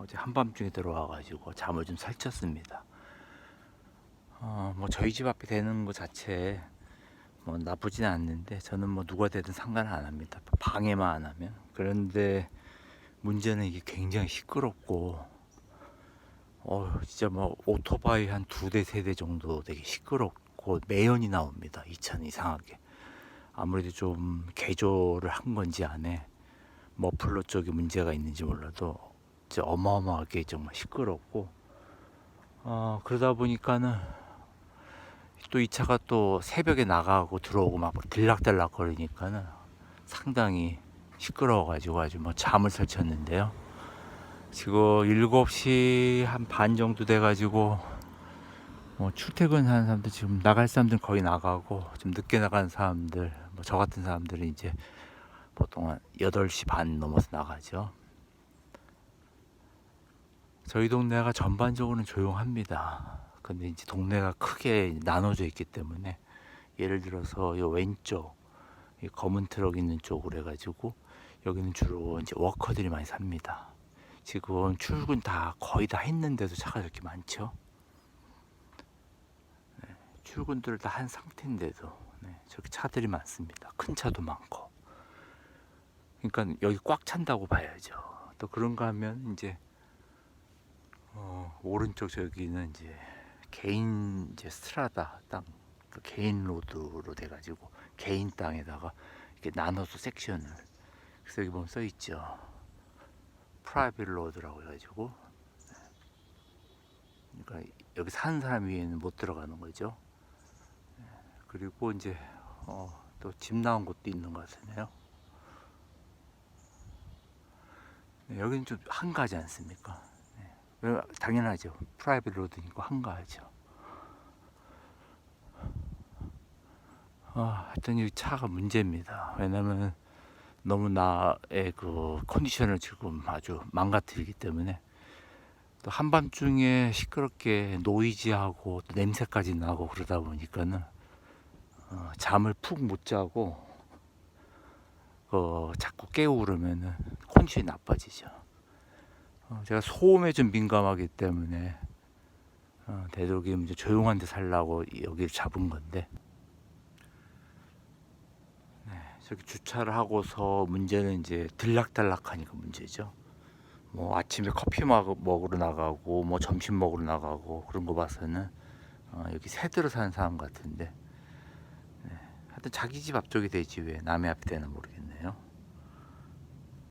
어제 한밤중에 들어와가지고 잠을 좀 설쳤습니다. 어, 뭐 저희 집 앞에 되는 것 자체 뭐 나쁘진 않는데 저는 뭐 누가 되든 상관은 안 합니다. 방해만 안 하면. 그런데 문제는 이게 굉장히 시끄럽고 어 진짜 뭐 오토바이 한 두 대 세 대 정도 되게 시끄럽고 매연이 나옵니다. 이 차는 이상하게 아무래도 좀 개조를 한 건지 안에 머플러 쪽에 문제가 있는지 몰라도 어마어마하게 정말 시끄럽고 어 그러다 보니까는 또 이 차가 또 새벽에 나가고 들어오고 막 들락달락 거리니까는 상당히 시끄러워가지고 아주 뭐 잠을 설쳤는데요. 지금 7시 한 반 정도 돼가지고 뭐 출퇴근하는 사람들 지금 나갈 사람들 거의 나가고 좀 늦게 나가는 사람들 뭐 저 같은 사람들은 이제 보통 한 8시 반 넘어서 나가죠. 저희 동네가 전반적으로는 조용합니다. 근데 이제 동네가 크게 나눠져 있기 때문에 예를 들어서 이 왼쪽 이 검은 트럭 있는 쪽으로 해가지고 여기는 주로 이제 워커들이 많이 삽니다. 지금 출근 다 거의 다 했는데도 차가 이렇게 많죠. 네, 출근들을 다 한 상태인데도 네, 저렇게 차들이 많습니다. 큰 차도 많고. 그러니까 여기 꽉 찬다고 봐야죠. 또 그런가 하면 이제 어, 오른쪽 저기는 이제 개인 이제 스트라다 땅, 그 개인 로드로 돼가지고 개인 땅에다가 이렇게 나눠서 섹션을 그래서 여기 보면 써 있죠. 프라이빗 로드라고 해가지고 네. 그러니까 여기 사는 사람 위에는 못 들어가는 거죠. 네. 그리고 이제 어, 또집 나온 곳도 있는 것 같으네요. 네, 여기는 좀 한가하지 않습니까? 당연하죠. 프라이빗 로드니까 한가하죠. 아, 하여튼 이 차가 문제입니다. 왜냐면 너무 나의 그 컨디션을 지금 아주 망가뜨리기 때문에 또 한밤중에 시끄럽게 노이즈하고 또 냄새까지 나고 그러다 보니까는 어, 잠을 푹 못 자고 어, 자꾸 깨우 그러면은 컨디션이 나빠지죠. 어, 제가 소음에 좀 민감하기 때문에 어, 되도록이면 이제 조용한 데 살라고 여기를 잡은 건데 저기 주차를 하고서 문제는 이제 들락달락하니까 문제죠. 뭐 아침에 커피 먹- 먹으러 나가고 뭐 점심 먹으러 나가고 그런 거 봐서는 어, 여기 새들어 사는 사람 같은데 네. 하여튼 자기 집 앞쪽이 되지 왜 남의 앞이 되나 모르겠네.